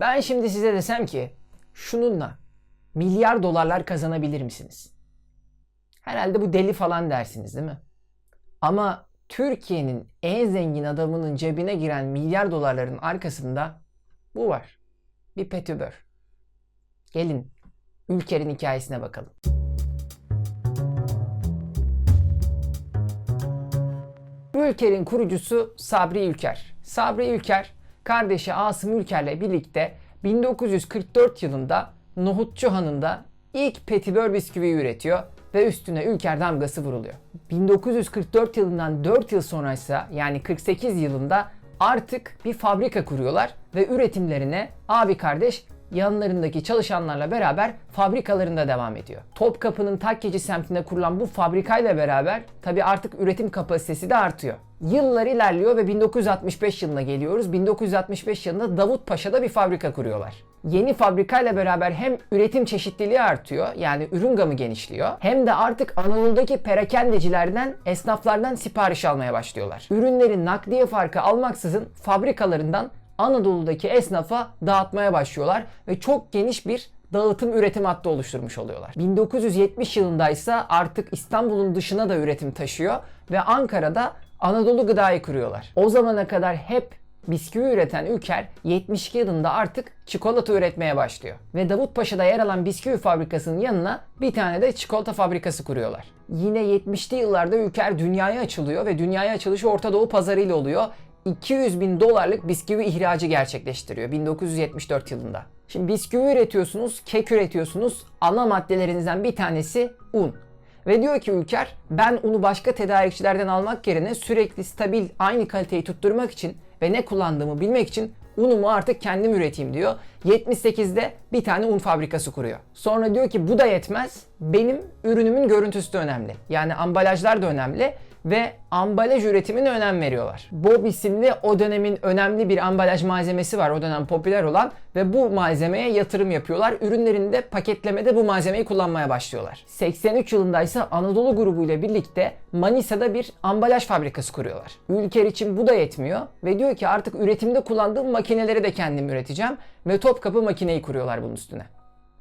Ben şimdi size desem ki şununla milyar dolarlar kazanabilir misiniz? Herhalde bu deli falan dersiniz değil mi? Ama Türkiye'nin en zengin adamının cebine giren milyar dolarların arkasında bu var. Bir petibör. Gelin Ülker'in hikayesine bakalım. Bu ülkenin kurucusu Sabri Ülker. Sabri Ülker, kardeşi Asım Ülker'le birlikte 1944 yılında Nohutçu Hanı'nda ilk petibör bisküvi üretiyor ve üstüne Ülker damgası vuruluyor. 1944 yılından 4 yıl sonra ise yani 48 yılında artık bir fabrika kuruyorlar ve üretimlerine abi kardeş yanlarındaki çalışanlarla beraber fabrikalarında devam ediyor. Topkapı'nın Takkeci semtinde kurulan bu fabrikayla beraber tabi artık üretim kapasitesi de artıyor. Yıllar ilerliyor ve 1965 yılına geliyoruz. 1965 yılında Davutpaşa'da bir fabrika kuruyorlar. Yeni fabrikayla beraber hem üretim çeşitliliği artıyor yani ürün gamı genişliyor hem de artık Anadolu'daki perakendecilerden, esnaflardan sipariş almaya başlıyorlar. Ürünlerin nakliye farkı almaksızın fabrikalarından Anadolu'daki esnafa dağıtmaya başlıyorlar ve çok geniş bir dağıtım üretim hattı oluşturmuş oluyorlar. 1970 yılında ise artık İstanbul'un dışına da üretim taşıyor ve Ankara'da Anadolu Gıda'yı kuruyorlar. O zamana kadar hep bisküvi üreten Ülker 72 yılında artık çikolata üretmeye başlıyor. Ve Davutpaşa'da yer alan bisküvi fabrikasının yanına bir tane de çikolata fabrikası kuruyorlar. Yine 70'li yıllarda Ülker dünyaya açılıyor ve dünyaya açılışı Orta Doğu pazarıyla oluyor. 200 bin dolarlık bisküvi ihracı gerçekleştiriyor 1974 yılında. Şimdi bisküvi üretiyorsunuz, kek üretiyorsunuz. Ana maddelerinizden bir tanesi un. Ve diyor ki Ülker ben unu başka tedarikçilerden almak yerine sürekli stabil aynı kaliteyi tutturmak için ve ne kullandığımı bilmek için unumu artık kendim üreteyim diyor. 78'de bir tane un fabrikası kuruyor. Sonra diyor ki bu da yetmez. Benim ürünümün görüntüsü de önemli. Yani ambalajlar da önemli ve ambalaj üretimine önem veriyorlar. Bob isimli o dönemin önemli bir ambalaj malzemesi var o dönem popüler olan ve bu malzemeye yatırım yapıyorlar. Ürünlerinde paketlemede bu malzemeyi kullanmaya başlıyorlar. 83 yılında ise Anadolu grubu ile birlikte Manisa'da bir ambalaj fabrikası kuruyorlar. Ülker için bu da yetmiyor ve diyor ki artık üretimde kullandığım makineleri de kendim üreteceğim ve Topkapı makineyi kuruyorlar bunun üstüne.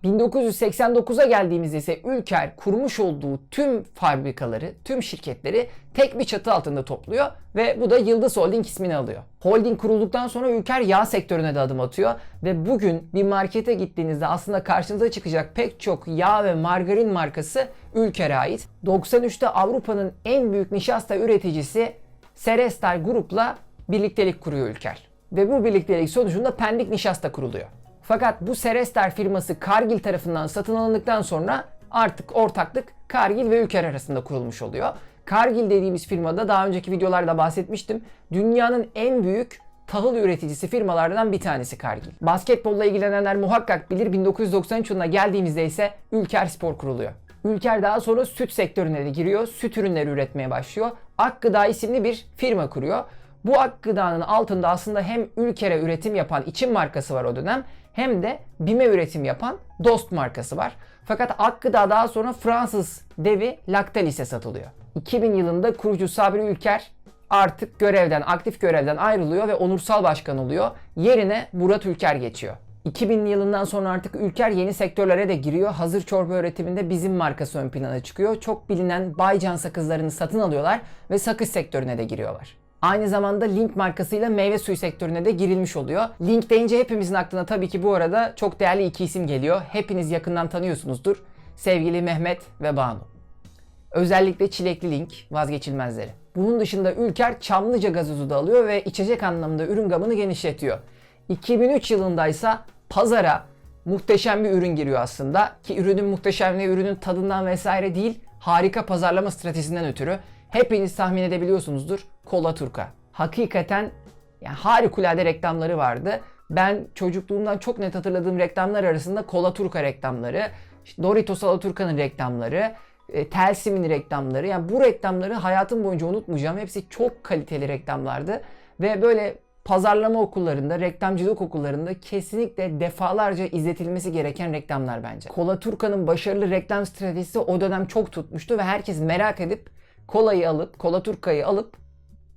1989'a geldiğimizde ise Ülker kurmuş olduğu tüm fabrikaları, tüm şirketleri tek bir çatı altında topluyor ve bu da Yıldız Holding ismini alıyor. Holding kurulduktan sonra Ülker yağ sektörüne de adım atıyor ve bugün bir markete gittiğinizde aslında karşınıza çıkacak pek çok yağ ve margarin markası Ülker'e ait. 93'te Avrupa'nın en büyük nişasta üreticisi Serestal Grup'la birliktelik kuruyor Ülker. Ve bu birliktelik sonucunda Pendik Nişasta kuruluyor. Fakat bu Serester firması Kargil tarafından satın alındıktan sonra artık ortaklık Kargil ve Ülker arasında kurulmuş oluyor. Kargil dediğimiz firmada daha önceki videolarda bahsetmiştim. Dünyanın en büyük tahıl üreticisi firmalardan bir tanesi Kargil. Basketbolla ilgilenenler muhakkak bilir 1993 yılına geldiğimizde ise Ülker Spor kuruluyor. Ülker daha sonra süt sektörüne de giriyor. Süt ürünleri üretmeye başlıyor. Akgıda isimli bir firma kuruyor. Bu ak gıdanın altında aslında hem Ülker'e üretim yapan için markası var o dönem hem de BİM'e üretim yapan Dost markası var. Fakat ak gıda daha sonra Fransız devi Lactalis'e satılıyor. 2000 yılında kurucu Sabri Ülker artık görevden, aktif görevden ayrılıyor ve onursal başkan oluyor. Yerine Murat Ülker geçiyor. 2000 yılından sonra artık Ülker yeni sektörlere de giriyor. Hazır çorba üretiminde bizim markası ön plana çıkıyor. Çok bilinen Baycan sakızlarını satın alıyorlar ve sakız sektörüne de giriyorlar. Aynı zamanda Link markasıyla meyve suyu sektörüne de girilmiş oluyor. Link deyince hepimizin aklına tabii ki bu arada çok değerli iki isim geliyor. Hepiniz yakından tanıyorsunuzdur. Sevgili Mehmet ve Banu. Özellikle çilekli Link vazgeçilmezleri. Bunun dışında Ülker Çamlıca gazozu da alıyor ve içecek anlamında ürün gamını genişletiyor. 2003 yılında ise pazara muhteşem bir ürün giriyor aslında. Ki ürünün muhteşemliği ürünün tadından vesaire değil, harika pazarlama stratejisinden ötürü. Hepiniz tahmin edebiliyorsunuzdur. Kola Turka. Hakikaten yani harikulade reklamları vardı. Ben çocukluğumdan çok net hatırladığım reklamlar arasında Kola Turka reklamları, işte Doritos Alaturka'nın reklamları, e, Telsim'in reklamları. Yani bu reklamları hayatım boyunca unutmayacağım. Hepsi çok kaliteli reklamlardı. Ve böyle pazarlama okullarında, reklamcılık okullarında kesinlikle defalarca izletilmesi gereken reklamlar bence. Kola Turka'nın başarılı reklam stratejisi o dönem çok tutmuştu ve herkes merak edip kolayı alıp, kola turkayı alıp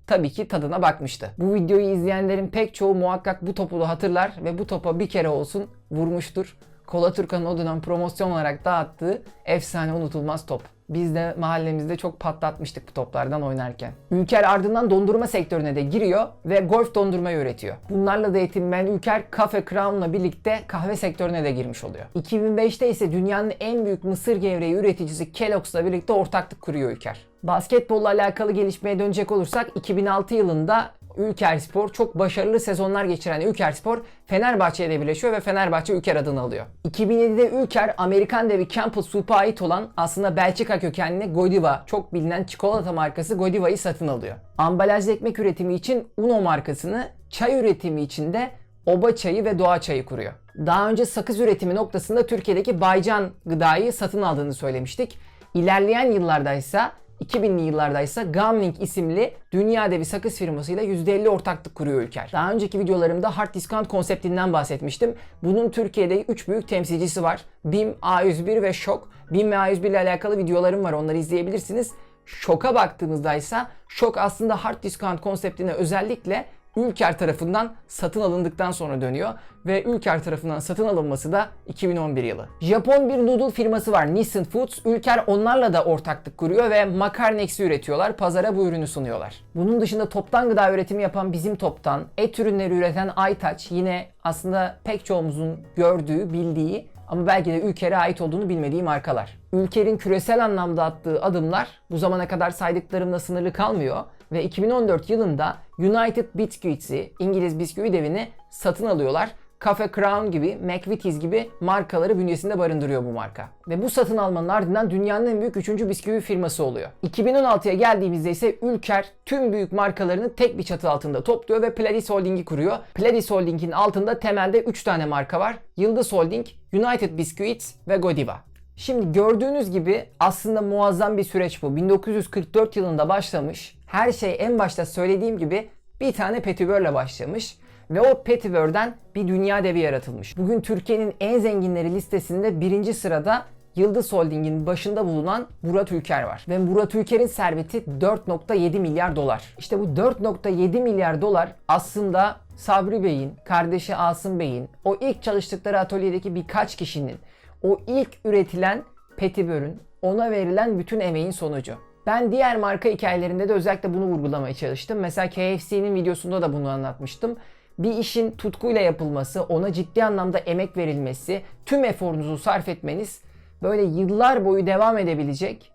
tabii ki tadına bakmıştı. Bu videoyu izleyenlerin pek çoğu muhakkak bu topu da hatırlar ve bu topa bir kere olsun vurmuştur. Kola Turkan'ın o dönem promosyon olarak dağıttığı efsane unutulmaz top. Biz de mahallemizde çok patlatmıştık bu toplardan oynarken. Ülker ardından dondurma sektörüne de giriyor ve golf dondurmayı üretiyor. Bunlarla da yetinmeyen Ülker Cafe Crown'la birlikte kahve sektörüne de girmiş oluyor. 2005'te ise dünyanın en büyük mısır gevreği üreticisi Kellogg's'la birlikte ortaklık kuruyor Ülker. Basketbolla alakalı gelişmeye dönecek olursak 2006 yılında Ülker Spor çok başarılı sezonlar geçiren Ülker Spor Fenerbahçe'ye de birleşiyor ve Fenerbahçe Ülker adını alıyor. 2007'de Ülker Amerikan devi Campbell Soup'a ait olan aslında Belçika kökenli Godiva çok bilinen çikolata markası Godiva'yı satın alıyor. Ambalajlı ekmek üretimi için Uno markasını, çay üretimi için de Oba çayı ve doğa çayı kuruyor. Daha önce sakız üretimi noktasında Türkiye'deki Baycan gıdayı satın aldığını söylemiştik. İlerleyen yıllarda ise 2000'li yıllarda ise Gamling isimli dünya devi sakız firmasıyla %50 ortaklık kuruyor Ülker. Daha önceki videolarımda hard discount konseptinden bahsetmiştim. Bunun Türkiye'de 3 büyük temsilcisi var. BİM, A101 ve Şok. BİM ve A101 ile alakalı videolarım var onları izleyebilirsiniz. Şok'a baktığımızda ise Şok aslında hard discount konseptine özellikle Ülker tarafından satın alındıktan sonra dönüyor ve Ülker tarafından satın alınması da 2011 yılı. Japon bir noodle firması var Nissin Foods. Ülker onlarla da ortaklık kuruyor ve Makarnex'i üretiyorlar. Pazara bu ürünü sunuyorlar. Bunun dışında toptan gıda üretimi yapan bizim toptan, et ürünleri üreten Aytaç yine aslında pek çoğumuzun gördüğü, bildiği ama belki de Ülker'e ait olduğunu bilmediği markalar. Ülker'in küresel anlamda attığı adımlar bu zamana kadar saydıklarımla sınırlı kalmıyor ve 2014 yılında United Biscuits'i, İngiliz bisküvi devini satın alıyorlar. Cafe Crown gibi, McVitie's gibi markaları bünyesinde barındırıyor bu marka. Ve bu satın almanın ardından dünyanın en büyük 3. bisküvi firması oluyor. 2016'ya geldiğimizde ise Ülker tüm büyük markalarını tek bir çatı altında topluyor ve Pladis Holding'i kuruyor. Pladis Holding'in altında temelde 3 tane marka var. Yıldız Holding, United Biscuits ve Godiva. Şimdi gördüğünüz gibi aslında muazzam bir süreç bu. 1944 yılında başlamış. Her şey en başta söylediğim gibi bir tane petibörle başlamış. Ve o petibörden bir dünya devi yaratılmış. Bugün Türkiye'nin en zenginleri listesinde birinci sırada Yıldız Holding'in başında bulunan Murat Ülker var. Ve Murat Ülker'in serveti 4.7 milyar dolar. İşte bu 4.7 milyar dolar aslında Sabri Bey'in, kardeşi Asım Bey'in, o ilk çalıştıkları atölyedeki birkaç kişinin, o ilk üretilen petibörün, ona verilen bütün emeğin sonucu. Ben diğer marka hikayelerinde de özellikle bunu vurgulamaya çalıştım. Mesela KFC'nin videosunda da bunu anlatmıştım. Bir işin tutkuyla yapılması, ona ciddi anlamda emek verilmesi, tüm eforunuzu sarf etmeniz böyle yıllar boyu devam edebilecek,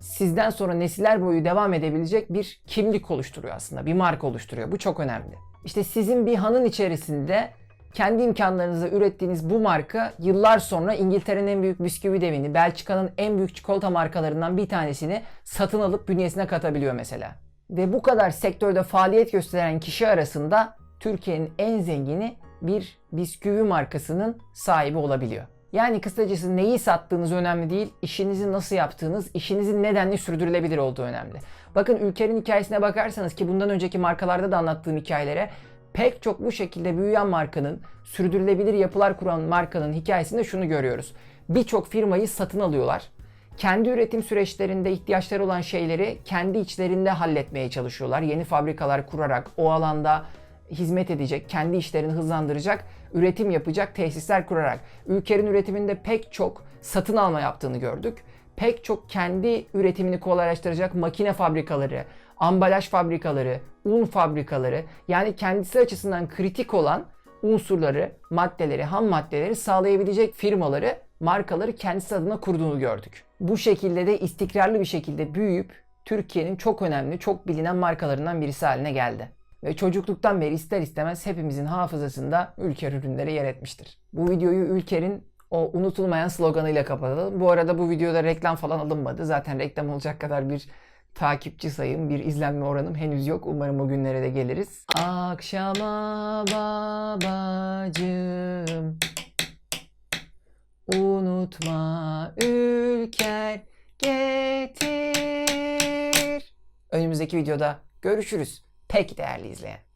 sizden sonra nesiller boyu devam edebilecek bir kimlik oluşturuyor aslında. Bir marka oluşturuyor. Bu çok önemli. İşte sizin bir hanın içerisinde kendi imkanlarınızla ürettiğiniz bu marka yıllar sonra İngiltere'nin en büyük bisküvi devini, Belçika'nın en büyük çikolata markalarından bir tanesini satın alıp bünyesine katabiliyor mesela. Ve bu kadar sektörde faaliyet gösteren kişi arasında Türkiye'nin en zengini bir bisküvi markasının sahibi olabiliyor. Yani kısacası neyi sattığınız önemli değil, işinizi nasıl yaptığınız, işinizin nedenli sürdürülebilir olduğu önemli. Bakın Ülker'in hikayesine bakarsanız ki bundan önceki markalarda da anlattığım hikayelere pek çok bu şekilde büyüyen markanın, sürdürülebilir yapılar kuran markanın hikayesinde şunu görüyoruz. Birçok firmayı satın alıyorlar. Kendi üretim süreçlerinde ihtiyaçları olan şeyleri kendi içlerinde halletmeye çalışıyorlar. Yeni fabrikalar kurarak o alanda hizmet edecek, kendi işlerini hızlandıracak, üretim yapacak tesisler kurarak. Ülkenin üretiminde pek çok satın alma yaptığını gördük. Pek çok kendi üretimini kolaylaştıracak makine fabrikaları, ambalaj fabrikaları, un fabrikaları yani kendisi açısından kritik olan unsurları, maddeleri, ham maddeleri sağlayabilecek firmaları, markaları kendisi adına kurduğunu gördük. Bu şekilde de istikrarlı bir şekilde büyüyüp Türkiye'nin çok önemli, çok bilinen markalarından birisi haline geldi. Ve çocukluktan beri ister istemez hepimizin hafızasında Ülker ürünleri yer etmiştir. Bu videoyu Ülker'in o unutulmayan sloganıyla kapatalım. Bu arada bu videoda reklam falan alınmadı. Zaten reklam olacak kadar bir takipçi sayım, bir izlenme oranım henüz yok. Umarım o günlere de geliriz. Akşama babacığım Unutma ülker getir. Önümüzdeki videoda görüşürüz. Pek değerli izleyen.